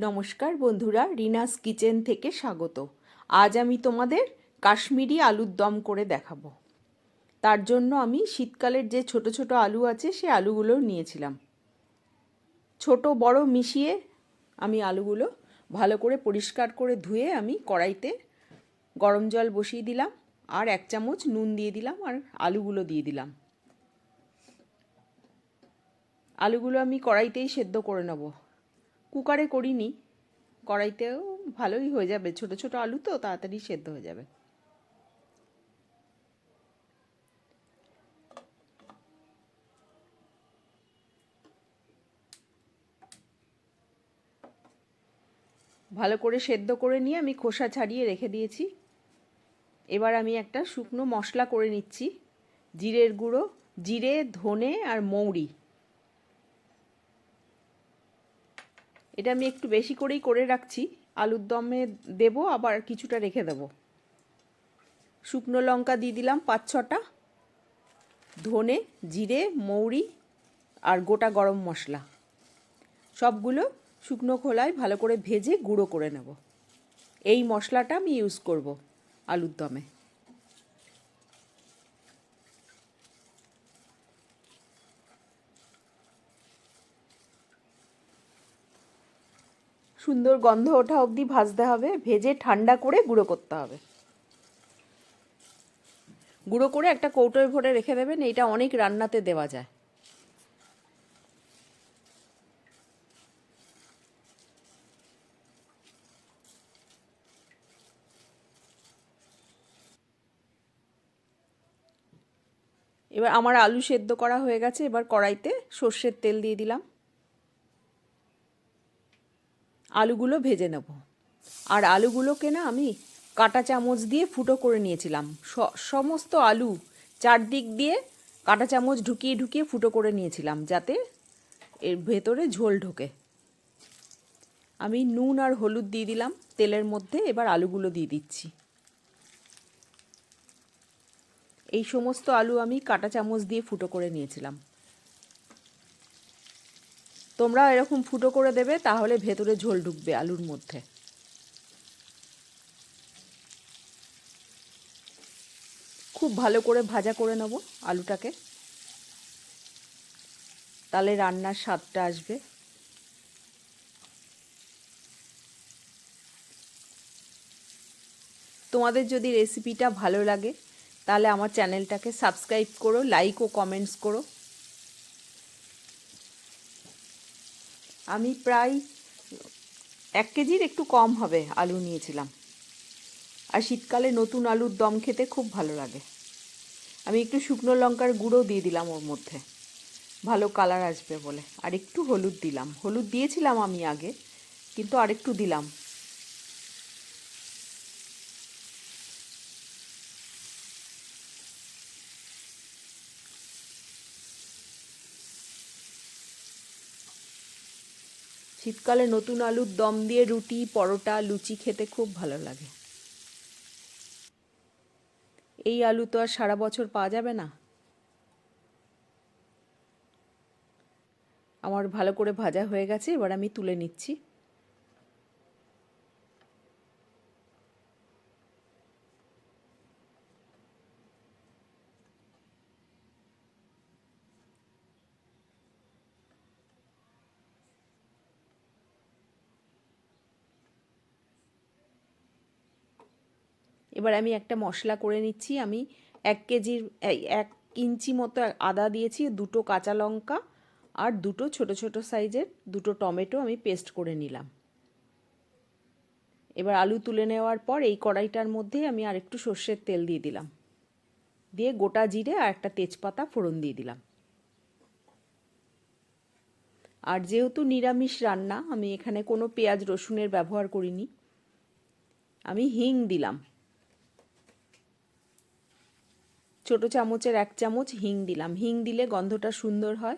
নমস্কার বন্ধুরা, রিনাস কিচেন থেকে স্বাগত। আজ আমি তোমাদের কাশ্মীরি আলুর দম করে দেখাবো। তার জন্য আমি শীতকালের যে ছোট ছোট আলু আছে, সে আলুগুলো নিয়েছিলাম। ছোট, বড় মিশিয়ে আমি আলুগুলো ভালো করে পরিষ্কার করে ধুয়ে আমি কড়াইতে গরম জল বসিয়ে দিলাম আর এক চামচ নুন দিয়ে দিলাম আর আলুগুলো দিয়ে দিলাম। আলুগুলো আমি কড়াইতেই সেদ্ধ করে নেব। কুকারে করিনি, কড়াইতেও ভালোই হয়ে যাবে। ছোট ছোট আলু তো, তাড়াতাড়ি সেদ্ধ হয়ে যাবে। ভালো করে সেদ্ধ করে নিয়ে আমি খোসা ছাড়িয়ে রেখে দিয়েছি। এবার আমি একটা শুকনো মশলা করে নিচ্ছি। জিরের গুঁড়ো, জিরে, ধনে আর মৌরি। এটা আমি একটু বেশি করেই করে রাখছি। আলুর দমে দেব, আবার কিছুটা রেখে দেব। শুকনো লঙ্কা দিয়ে দিলাম পাঁচ ছটা। ধনে, জিরে, মৌরি আর গোটা গরম মশলা। সবগুলো শুকনো খোলায় ভালো করে ভেজে গুঁড়ো করে নেব। এই মশলাটা আমি ইউজ করব আলুর দমে। সুন্দর গন্ধ ওঠা অবধি ভাজতে হবে, ভেজে ঠান্ডা করে গুঁড়ো করতে হবে। গুঁড়ো করে একটা কৌটোয় ভরে রেখে দেবেন, এটা অনেক রান্নাতে দেওয়া যায়। এবার আমার আলু সেদ্ধ করা হয়ে গেছে, এবার কড়াইতে সর্ষের তেল দিয়ে দিলাম। আলুগুলো ভেজে নেব। আর আলুগুলোকে না আমি কাটা চামচ দিয়ে ফুটো করে নিয়েছিলাম। সমস্ত আলু চারদিক দিয়ে কাটা চামচ ঢুকিয়ে ঢুকিয়ে ফুটো করে নিয়েছিলাম যাতে এর ভেতরে ঝোল ঢোকে। আমি নুন আর হলুদ দিয়ে দিলাম, তেলের মধ্যে এবার আলুগুলো দিয়ে দিচ্ছি। এই সমস্ত আলু আমি কাটা চামচ দিয়ে ফুটো করে নিয়েছিলাম। তোমরা এরকম ফুটো করে দেবে, তাহলে ভেতরে ঝোল ঢুকবে আলুর মধ্যে। খুব ভালো করে ভাজা করে নেব আলুটাকে। তাহলে রান্নার স্বাদটা আসবে। তোমাদের যদি রেসিপিটা ভালো লাগে, তাহলে আমার চ্যানেলটাকে সাবস্ক্রাইব করো লাইক ও কমেন্টস করো। আমি প্রায় এক কেজির একটু কম হবে আলু নিয়েছিলাম। আর শীতকালে নতুন আলুর দম খেতে খুব ভালো লাগে। আমি একটু শুকনো লঙ্কার গুঁড়ো দিয়ে দিলাম ওর মধ্যে। ভালো কালার আসবে বলে। আর একটু হলুদ দিলাম। হলুদ দিয়েছিলাম আমি আগে, কিন্তু আরেকটু দিলাম। শীতকালে নতুন আলুর দম দিয়ে রুটি, পরোটা, লুচি খেতে খুব ভালো লাগে। এই আলু তো আর সারা বছর পাওয়া যাবে না। আমার ভালো করে ভাজা হয়ে গেছে, এবার আমি তুলে নিচ্ছি। এবার আমি একটা মশলা করে নিচ্ছি, আমি এক কেজির এক ইঞ্চি মতো আদা দিয়েছি, দুটো কাঁচা লঙ্কা আর দুটো ছোট ছোট সাইজের দুটো টমেটো আমি পেস্ট করে নিলাম। এবার আলু তুলে নেওয়ার পর এই কড়াইটার মধ্যে আমি আর একটু সর্ষের তেল দিয়ে দিলাম। দিয়ে গোটা জিরে আর একটা তেজপাতা ফোড়ন দিয়ে দিলাম। আর যেহেতু নিরামিষ রান্না, আমি এখানে কোনো পেঁয়াজ রসুনের ব্যবহার করিনি, আমি হিং দিলাম। ছোট চামচের এক চামচ হিং দিলাম। হিং দিলে গন্ধটা সুন্দর হয়।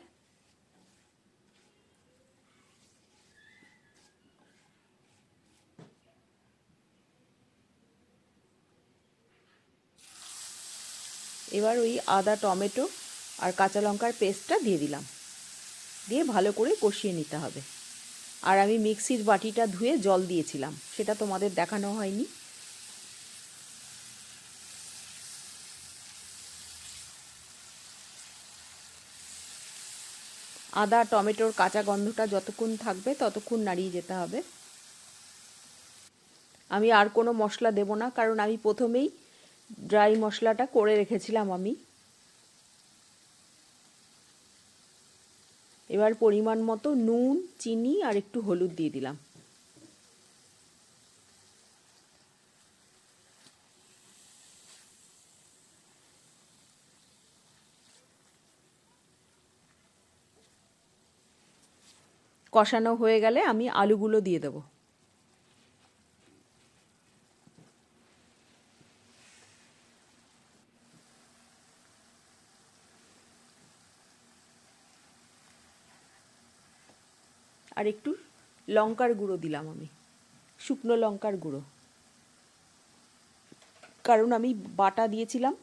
এবার ওই আদা, টমেটো আর কাঁচা লঙ্কার পেস্টটা দিয়ে দিলাম। দিয়ে ভালো করে কষিয়ে নিতে হবে। আর আমি মিক্সির বাটিটা ধুয়ে জল দিয়েছিলাম। সেটা তোমাদের দেখানো হয়নি। আদা, টমেটোর কাঁচা গন্ধটা যতক্ষণ থাকবে ততক্ষণ নাড়িয়ে যেতে হবে। আমি আর কোনো মশলা দেব না, কারণ আমি প্রথমেই ড্রাই মশলাটা করে রেখেছিলাম আমি। এবার পরিমাণ মতো নুন, চিনি আর একটু হলুদ দিয়ে দিলাম। কষানো হয়ে গেলে আমি আলুগুলো দিয়ে দেবো। আর একটু লঙ্কার গুঁড়ো দিলাম আমি, শুকনো লঙ্কার গুঁড়ো। কারণ আমি বাটা দিয়েছিলাম,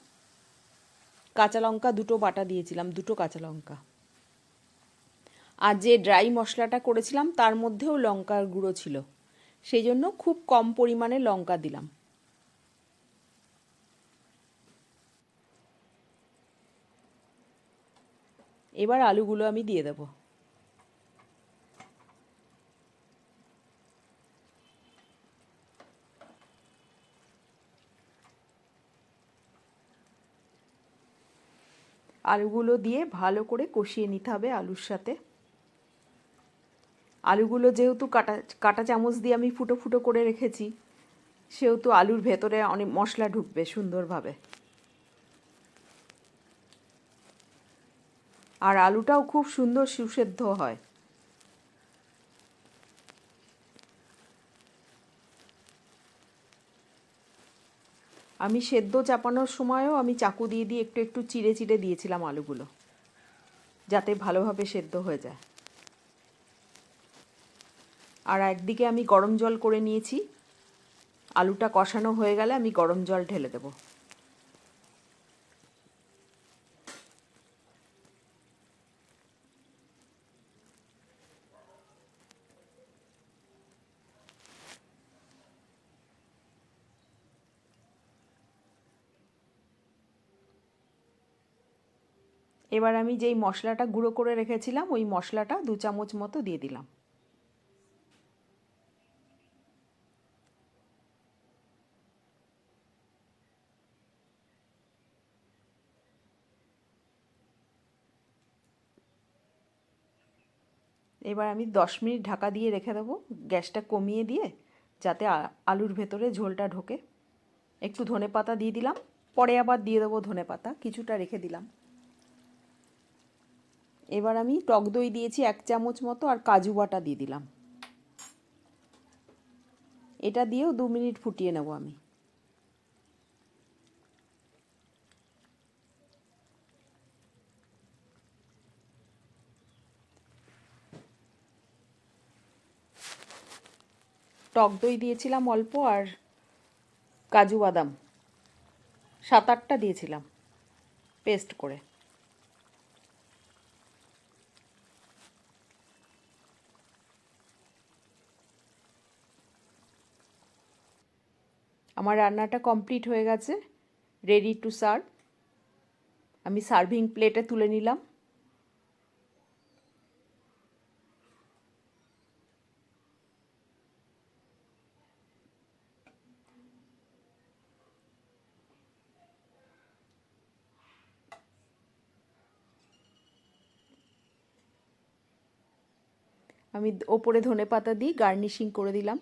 কাঁচা লঙ্কা দুটো বাটা দিয়েছিলাম, দুটো কাঁচা লঙ্কা। আর যে ড্রাই মশলাটা করেছিলাম, তার মধ্যেও লঙ্কার গুঁড়ো ছিল। সেই জন্য খুব কম পরিমাণে লঙ্কা দিলাম। এবার আলুগুলো আমি দিয়ে দেবো। আলুগুলো দিয়ে ভালো করে কষিয়ে নিতে হবে আলুর সাথে। আলুগুলো যেহেতু কাটা কাটা চামচ দিয়ে আমি ফুটো ফুটো করে রেখেছি, সেহেতু আলুর ভেতরে অনেক মশলা ঢুকবে সুন্দরভাবে। আর আলুটাও খুব সুন্দর সুসেদ্ধ হয়। আমি সেদ্ধ চাপানোর সময়ও আমি চাকু দিয়ে দিয়ে একটু একটু চিড়ে চিড়ে দিয়েছিলাম আলুগুলো, যাতে ভালোভাবে সেদ্ধ হয়ে যায়। আর একদিকে আমি গরম জল করে নিয়েছি। আলুটা কষানো হয়ে গেলে আমি গরম জল ঢেলে দেবো। এবার আমি যেই মশলাটা গুঁড়ো করে রেখেছিলাম, ওই মশলাটা দু চামচ মতো দিয়ে দিলাম। এবার আমি দশ মিনিট ঢাকা দিয়ে রেখে দেবো। গ্যাসটা কমিয়ে দিয়ে যাতে আলুর ভেতরে ঝোলটা ঢোকে। একটু ধনে পাতা দিয়ে দিলাম। পরে আবার দিয়ে দেবো ধনে পাতা। কিছুটা রেখে দিলাম। এবার আমি টক দই দিয়েছি এক চামচ মতো আর কাজু বাটা দিয়ে দিলাম। এটা দিয়েও দু মিনিট ফুটিয়ে নেব আমি। টক দই দিয়েছিলাম অল্প আর কাজু বাদাম। সাত আটটা দিয়েছিলাম, পেস্ট করে। আমার রান্নাটা কমপ্লিট হয়ে গেছে রেডি টু সার্ভ আমি সার্ভিং প্লেটে তুলে নিলাম। আমি ওপরে ধনে পাতা দিই গার্নিশিং করে দিলাম।